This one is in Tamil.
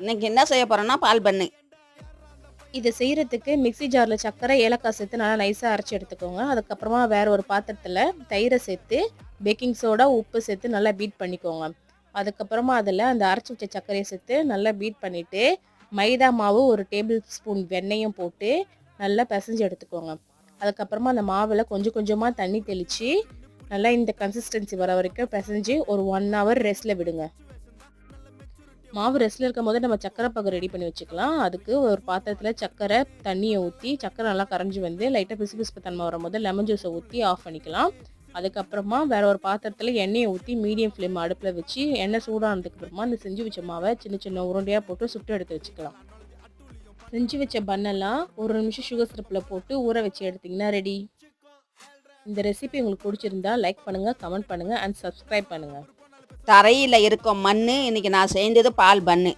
இன்னைக்கு என்ன செய்ய போறேன்னா பால் பண்ணு. இதை செய்கிறதுக்கு மிக்ஸி ஜாரில் சர்க்கரை ஏலக்காய் சேர்த்து நல்லா நைஸாக அரைச்சி எடுத்துக்கோங்க. அதுக்கப்புறமா வேற ஒரு பாத்திரத்தில் தயிரை சேர்த்து பேக்கிங் சோடா உப்பு சேர்த்து நல்லா பீட் பண்ணிக்கோங்க. அதுக்கப்புறமா அதில் அந்த அரைச்சி வச்ச சர்க்கரையை சேர்த்து நல்லா பீட் பண்ணிவிட்டு மைதா மாவு ஒரு டேபிள் ஸ்பூன் வெண்ணெயும் போட்டு நல்லா பிசைஞ்சு எடுத்துக்கோங்க. அதுக்கப்புறமா அந்த மாவில் கொஞ்சம் கொஞ்சமாக தண்ணி தெளித்து நல்லா இந்த கன்சிஸ்டன்சி வர வரைக்கும் பிசைஞ்சு ஒரு ஒன் ஹவர் ரெஸ்ட்டில் விடுங்க. மாவு ரெஸ்ட்டில் இருக்கும் போது நம்ம சக்கரை பாகு ரெடி பண்ணி வச்சுக்கலாம். அதுக்கு ஒரு பாத்திரத்தில் சக்கரை தண்ணியை ஊற்றி சக்கரை நல்லா கரைஞ்சி வந்து லைட்டாக பிசு பிசுப்பு தன்மை வரும்போது லெமன் ஜூஸை ஊற்றி ஆஃப் பண்ணிக்கலாம். அதுக்கப்புறமா வேற ஒரு பாத்திரத்தில் எண்ணெயை ஊற்றி மீடியம் ஃப்ளேம் அடுப்பில் வச்சு எண்ணெய் சூடானதுக்கு அப்புறமா அந்த செஞ்சு வச்ச மாவை சின்ன சின்ன உருண்டையாக போட்டு சுட்டு எடுத்து வச்சுக்கலாம். செஞ்சு வச்ச பன்னெல்லாம் ஒரு நிமிஷம் சுகர் சிரப்பில் போட்டு ஊற வச்சு எடுத்திங்கன்னா ரெடி இந்த ரெசிபி உங்களுக்கு பிடிச்சிருந்தா லைக் பண்ணுங்கள் கமெண்ட் பண்ணுங்கள் அண்ட் சப்ஸ்கிரைப் பண்ணுங்கள் தரையில் இருக்கும் மண் இன்றைக்கி நான் செஞ்சது பால் பண்ணு.